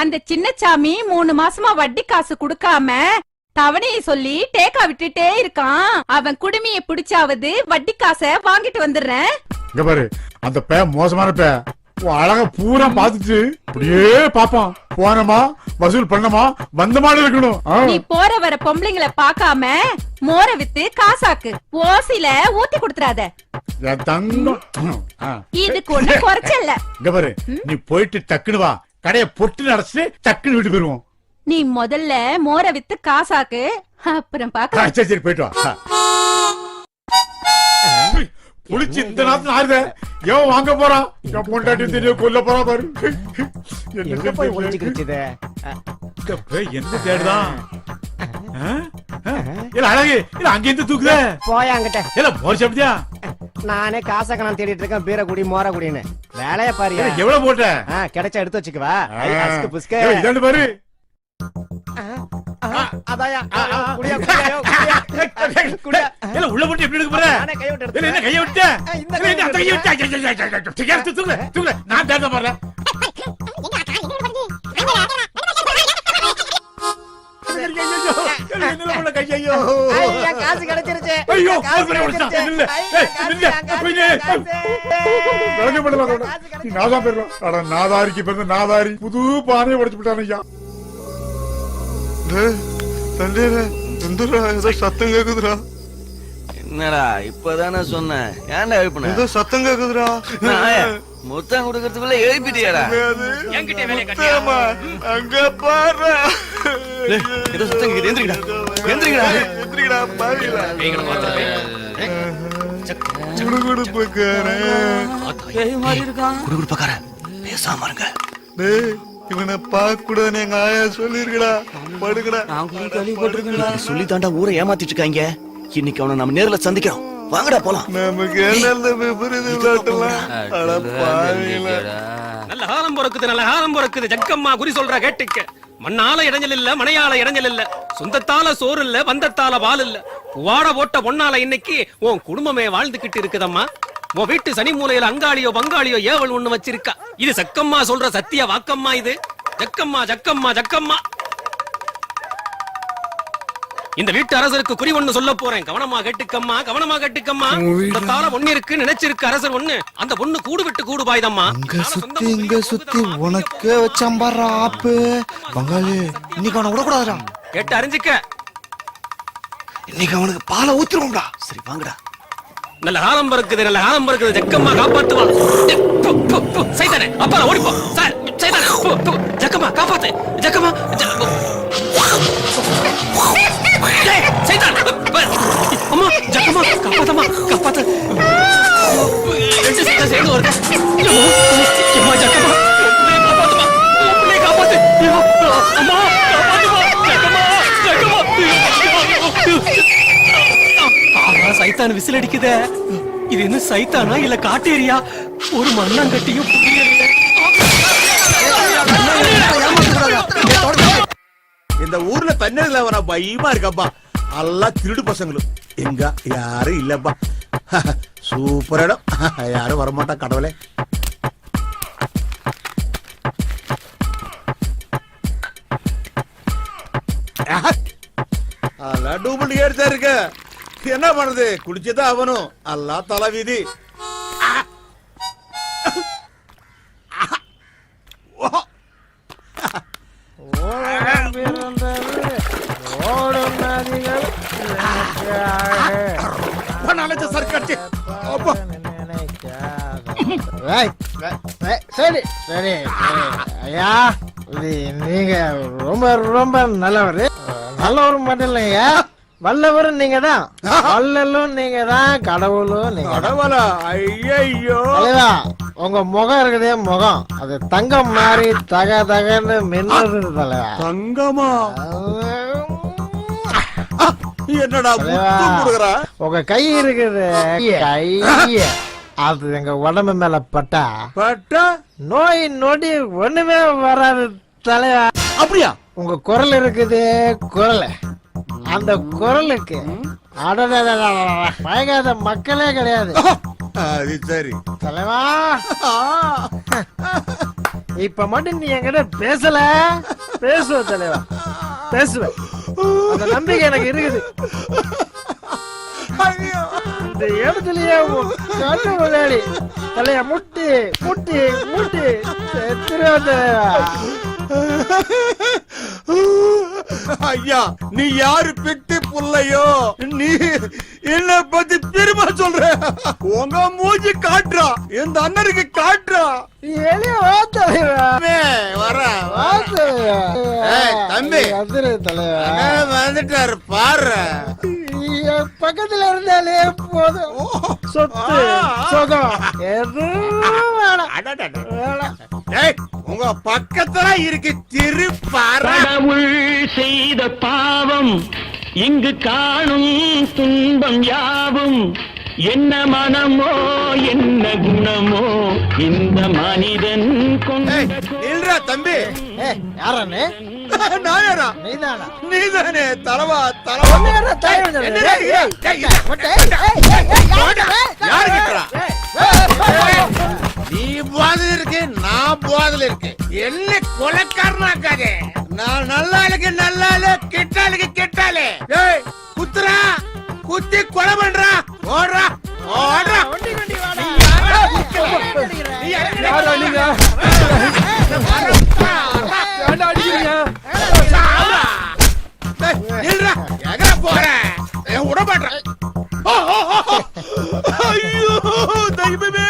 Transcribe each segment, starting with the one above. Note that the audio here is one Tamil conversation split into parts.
அந்த சின்னச்சாமி மூணு மாசமா வட்டி காசு கொடுக்காம தவணையை சொல்லி டேக்கா விட்டுட்டே இருக்கான். அவன் குடுமிய பிடிச்சாவது வட்டி காசை வாங்கிட்டு வந்துடுறேன். இங்க பாரு அந்த பே மோசமான பே. அழக பூரா பாத்துட்டு அப்படியே பாப்பான் போனமா? வசூல் பண்ணமா? வந்த மாதிரி இருக்கணும். நீ போற வர பொம்பளைங்கள பாக்காம மோர வித்து காசாக்கு. ஓசில ஊத்தி கொடுத்துறாத தங்கம். இதுக்கு ஒண்ணு குறைச்சல்ல. இங்க பாரு நீ போயிட்டு டக்குனு வா. கடைய பொட்டு நடச்சிட்டு டக்குன்னு வீட்டு போயிருவோம். நீ முதல்ல மோர வித்து காசாக்கு அப்புறம் பாக்க. சரி சரி போயிட்டு வா. ஆ. புடிச்சு இந்த நேரத்துல ஆறுத? எவன் வாங்க போறான்? என் பொண்டாட்டி தெரிய கொல்ல போறான் பாரு. எங்க போய் இந்த பேய் என்ன தேடுதான்? இல்ல அழகு. இல்ல அங்கிருந்து தூக்குத? போய் அங்கிட்ட. இல்ல மோர் சாப்பிட்டியா? நானே காசை கணம் தேடிட்டு இருக்கேன் பீர குடி மோர குடின்னு வேலைய இல்ல, எவ்வளவு போட்ட? கிடைச்சா எடுத்து வச்சுக்குவா புஸ்கு. இதாண்டு பாரு. உள்ள போட்டு எப்படி எடுக்க போற? நானே கையை விட்டு என்ன. கைய விட்ட? இந்த கைய விட்ட? நான் தேட போறேன் ஐயா, காசு கிடைச்சிருச்சு. ஐயோ, காசு. கிடைச்சிருச்சு. இல்ல, இல்ல. விளங்க பண்ணல அதோட. காசு நீ. நாதா போயிடுறோம். அட நாதாரிக்கு பிறந்த நாதாரி. புது பானையை உடைச்சு விட்டான் ஐயா. ஏதோ சத்தம் கேக்குதுடா. என்னடா இப்பதானே சொன்னேன் ஏன்டா எழுப்புன? ஏதோ சத்தம் கேக்குதுடா. முத்தம் கொடுக்கறதுக்குள்ள எழுப்பிட்டியாடா? முத்தம்மா, அங்க பாரு. ஏதோ சத்தம் கேக்குது. எந்திரிக்கடா. எந்திரிக்கடா. எந்திரிக்கடா பாருங்களா குடுகுடுப்புக்காரன் பேய் மாதிரி இருக்கான். குடுகுடுப்பக்கார பேசாம இருங்க. இவனை பார்க்க கூடாதுன்னு எங்க ஆயா சொல்லிருக்கடா படுக்கடா. சொல்லி தாண்டா ஊரை ஏமாத்திட்டு இருக்காங்க. இன்னைக்கு அவனை நம்ம நேர்ல சந்திக்கிறோம். வாங்கடா போலாம். நமக்கு என்ன விபரீத விளையாட்டுலாம் நல்ல காலம் பிறக்குது நல்ல காலம் பிறக்குது. ஜக்கம்மா குறி சொல்ற கேட்டுக்க. மண்ணால இடைஞ்சல் இல்ல மனையால இடைஞ்சல் இல்ல. சொந்தத்தால சோறு இல்ல பந்தத்தால பால் இல்ல. வாட போட்ட பொண்ணால இன்னைக்கு உன் குடும்பமே வாழ்ந்துகிட்டு இருக்குதம்மா. உன் வீட்டு சனி மூலையில அங்காளியோ பங்காளியோ ஏவல் ஒண்ணு வச்சிருக்கா. இது சக்கம்மா சொல்ற சத்திய வாக்கம்மா இது. ஜக்கம்மா ஜக்கம்மா ஜக்கம்மா. இந்த வீட்டு அரசருக்கு குறி ஒண்ணு சொல்ல போறேன். கவனமா கேட்டுக்கம்மா கவனமா கேட்டுக்கம்மா. இந்த தாள ஒண்ணு இருக்கு நினைச்சிருக்கு அரசர் ஒண்ணு. அந்த பொண்ணு கூடு விட்டு கூடு பாய்தம்மா. அங்க சுத்தி இங்க சுத்தி உனக்கே வச்சம்பாரா ஆப்பு பங்காளி இன்னைக்கு அவனை விடக்கூடாதுடா. கேட்டு அறிஞ்சிக்க. இன்னைக்கு அவனுக்கு பாலை ஊத்துருவோம்டா. சரி வாங்கடா. நல்ல காலம் பிறக்குது நல்ல காலம் பிறக்குது. ஜக்கம்மா காப்பாத்துவா சைதானே அப்பா ஓடிப்போ. சார் சைதானே ஜக்கம்மா காப்பாத்து. ஜக்கம்மா சைத்தான் விசில் அடிக்குதே. இது என்ன சைத்தானா இல்ல காட்டேரியா? ஒரு மண்ணாங்கட்டியும் புரியல இந்த ஊர்ல தண்ணீர்ல வர பயமா இருக்கப்பா. எல்லாம் திருடு பசங்களும். எங்க? யாரும் இல்லப்பா. சூப்பர் இடம். யாரும் வரமாட்டா கடவுளே. என்ன பண்ணுது குடிச்சுதான் அவனும் அல்லா தலைவிதி சரி சரி சரி. ஐயா இது நீங்க ரொம்ப ரொம்ப நல்லவர். நல்லவர் மட்டும் வல்லவர் நீங்க தான் வல்லலும் நீங்க தான் கடவுளும் நீங்க. கடவுளா? ஐயோ உங்க முகம் இருக்குதே முகம். அது தங்கம் மாதிரி தக தகன்னு மின்னுது தலைவா. தங்கமா? என்னடா உங்க கை இருக்குது. கை அது எங்க உடம்பு மேல பட்டா. பட்டா? நோய் நொடி ஒண்ணுமே வராது தலைவா. அப்படியா? உங்க குரல் இருக்குது குரல். அந்த குரலுக்கு மயங்காத மக்களே கிடையாது அது சரி தலைவா இப்ப மட்டும் நீ என்கிட்ட பேசல. பேசுவ தலைவா. பேசுவேன் அந்த நம்பிக்கை எனக்கு இருக்குது. இந்த இடத்துலயே கண்ணு முன்னாடி தலைய முட்டி முட்டி முட்டி செத்துருவேன் தலைவா. ஐயா நீ யாரு பெட்டு புள்ளையோ? நீ என்ன பத்தி பெருமை சொல்ற. உங்க மூஞ்சி காட்டுறா. இந்த அண்ணனுக்கு காட்டுறா. தம்பி. வந்துட்டாரு பாரு பக்கத்துல இருந்தாலே போதும். சொத்து சுகம் உங்க பக்கத்துல இருக்கு திருப்பாரு கடவுள் செய்த பாவம் இங்கு காணும் துன்பம் யாவும் என்ன மனமோ என்ன குணமோ இந்த மனிதன் கொண்ட தம்பி யாரண்ணே நாயரா நீதானா நீதானே தலவா தலவா ஐயோ, தெய்வமே.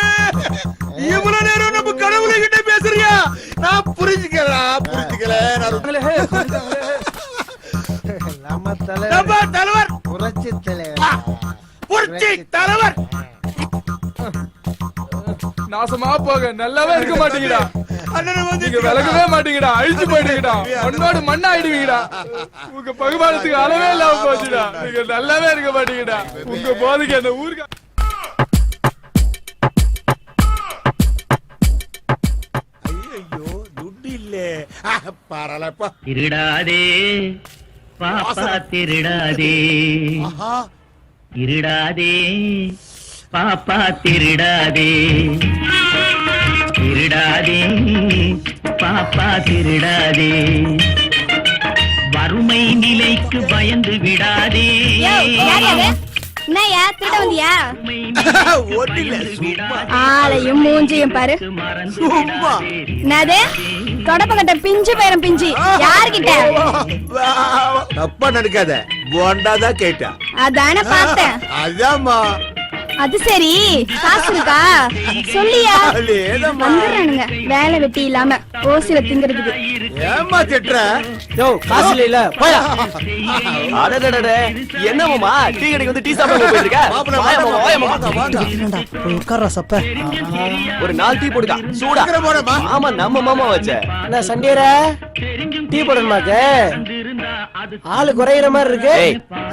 இவ்வளவு நேரம் நம்ம கடவுள்கிட்ட பேசுறியா? நான் புரிஞ்சுக்கல, புரிஞ்சுக்கல. நம்ம தலைவர் தலைவர் புரட்சி தலைவர் புரட்சி தலைவர் நாசமா போக நல்லாவே இருக்க மாட்டீங்கடா அண்ணனை வந்து நீங்க விலகவே மாட்டீங்கடா அழிச்சு போயிட்டீங்கடா. மண்ணோடு மண்ணாயிடுவீங்கடா. உங்க பகுமானத்துக்கு அளவே இல்லாம போச்சுடா. நீங்க நல்லாவே இருக்க மாட்டீங்கடா. உங்க போதைக்கு அந்த ஊருக்கு திருடாதே. பாப்பா திருடாதே. திருடாதே. பாப்பா திருடாதே. திருடாதே பாப்பா திருடாதே. வறுமை நிலைக்கு பயந்து விடாதே. என்னையா திருட வந்தியா. ஆளையும் மூஞ்சியும் பாரு. என்னது? தொடப்பக்கட்ட பிஞ்சு பேரம் பிஞ்சு. யாருகிட்ட? தப்பா நினைக்காத. போண்டாதான் கேட்டா அதானே பார்த்தேன். அதாம்மா. அது சரி. காசு இருக்கா? சொல்லியா. வந்துடுறானுங்க. வேலை வெட்டி இல்லாம ஓசில திங்கிறதுக்கு. ஏம்மா திட்டுற? யோ காசு இல்ல போயா. அடடடடே டீ கடைக்கு வந்து டீ சாப்பிட போயிட்டு இருக்க. வாங்க. உட்கார்ற சப்ப. ஒரு நாலு டீ போடுக்கா. சூடா. ஆமா நம்ம மாமா வச்ச. என்ன சண்டீர டீ போடணுமாக்கு ஆளு குறையிற மாதிரி இருக்கு.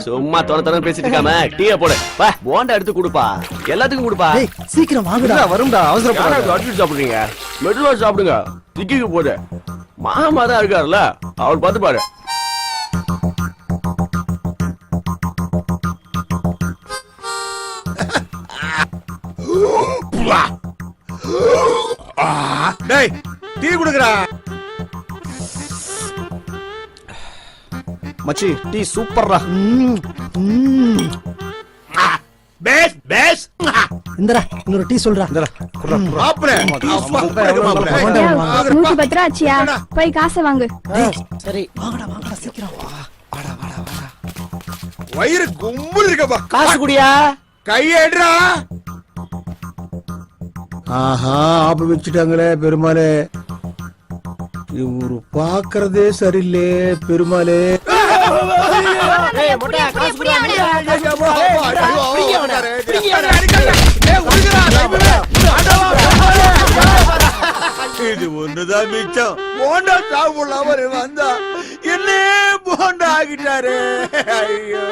சும்மா தொண தொண பேசிட்டு இருக்காம டீய போடு. வா போண்டா எடுத்து கொடுப்பா. எல்லாத்துக்கும் கொடுப்பா. சீக்கிரம் வாங்குடா. வரும்டா அவசரப்படாத. அடிச்சு சாப்பிடுறீங்க? மெதுவா சாப்பிடுங்க. திக்கிக்கு போடு மாமா தான் இருக்காருல்ல அவர் பார்த்து பாரு. டேய் டீ குடுக்குறா. மச்சி டீ சூப்பர்ரா. Base base. இந்தரா இன்னொரு டீ சொல்றா. மாப்பிள அப்பா, மாப்பிள. நூத்தி பத்து ரூபா ஆச்சியா போய் காசை வாங்கு. சரி. வயிறு கும்பல் இருக்கப்பா காசு குடியா? கையேடுறா. ஆஹா ஆப்பு வச்சுட்டாங்களே பெருமாளே. இவரு பாக்குறதே சரியில்லே பெருமாளே. ஏய் மொட்டை காசு குடியா இது ஒண்ணுதான் மிச்சம். போண்டா சாப்பிடலாம் வந்தா. என்ன போண்டா ஆகிட்டாரு ஐயோ.